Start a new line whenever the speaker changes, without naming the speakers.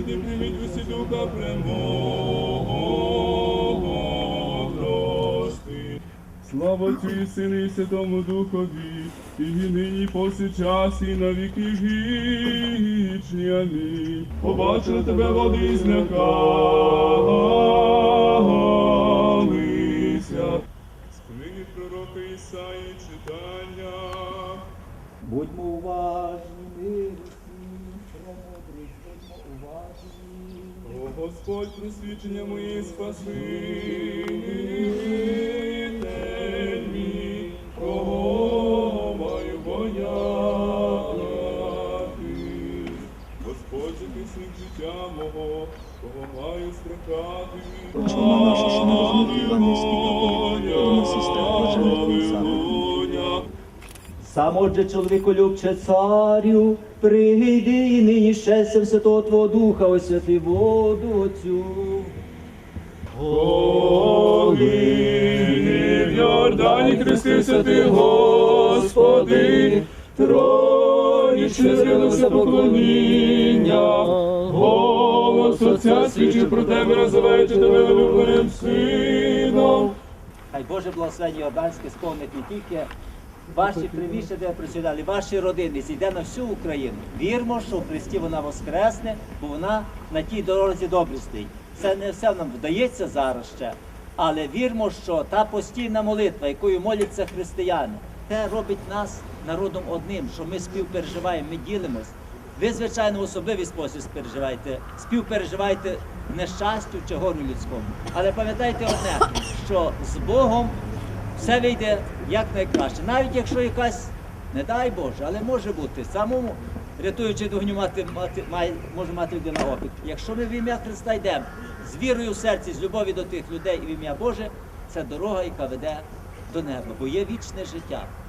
ти прийміть усі духа премудрости. Слава і Сину і Святому Духові, і нині повсякчас, і на віки вічні. Амінь. Побачили тебе води злякалися. З книги пророка Ісаї читання.
Будьмо уважні, милі всі, про мудрість, будьмо уважні.
О Господь, просвічення моє спаситель мій, кого маю бояти. Господь, захисник життя мого, кого маю страхати.
Прочума наша, що не розлютила, не співала,
Сам отже, чоловіколюбче царю, прийди і нині щастям Святого Твого Духа, освяти воду оцю.
Коли в Йордані хрестився ти, Господи, троїчне з'явилося поклоніння, голос Отця свідчив про тебе, називаючи тебе улюбленим сином.
Хай Боже благословення Йорданське сповнить не тільки ваші привіща, де присідали, ваші родини, зійде на всю Україну. Вірмо, що в Христі вона воскресне, бо вона на тій дорозі добре стоїть. Це не все нам вдається зараз ще, але вірмо, що та постійна молитва, якою моляться християни, те робить нас народом одним, що ми співпереживаємо, ми ділимось. Ви, звичайно, в особливий спосіб співпереживаєте, співпереживаєте нещастю чи горю людському. Але пам'ятайте одне, що з Богом все вийде як найкраще. Навіть якщо якась, не дай Боже, але може бути, самому рятуючи вогню мати, мати, має, може мати людина опит. Якщо ми в ім'я Христа йдемо з вірою в серці, з любові до тих людей і в ім'я Боже, це дорога, яка веде до неба, бо є вічне життя.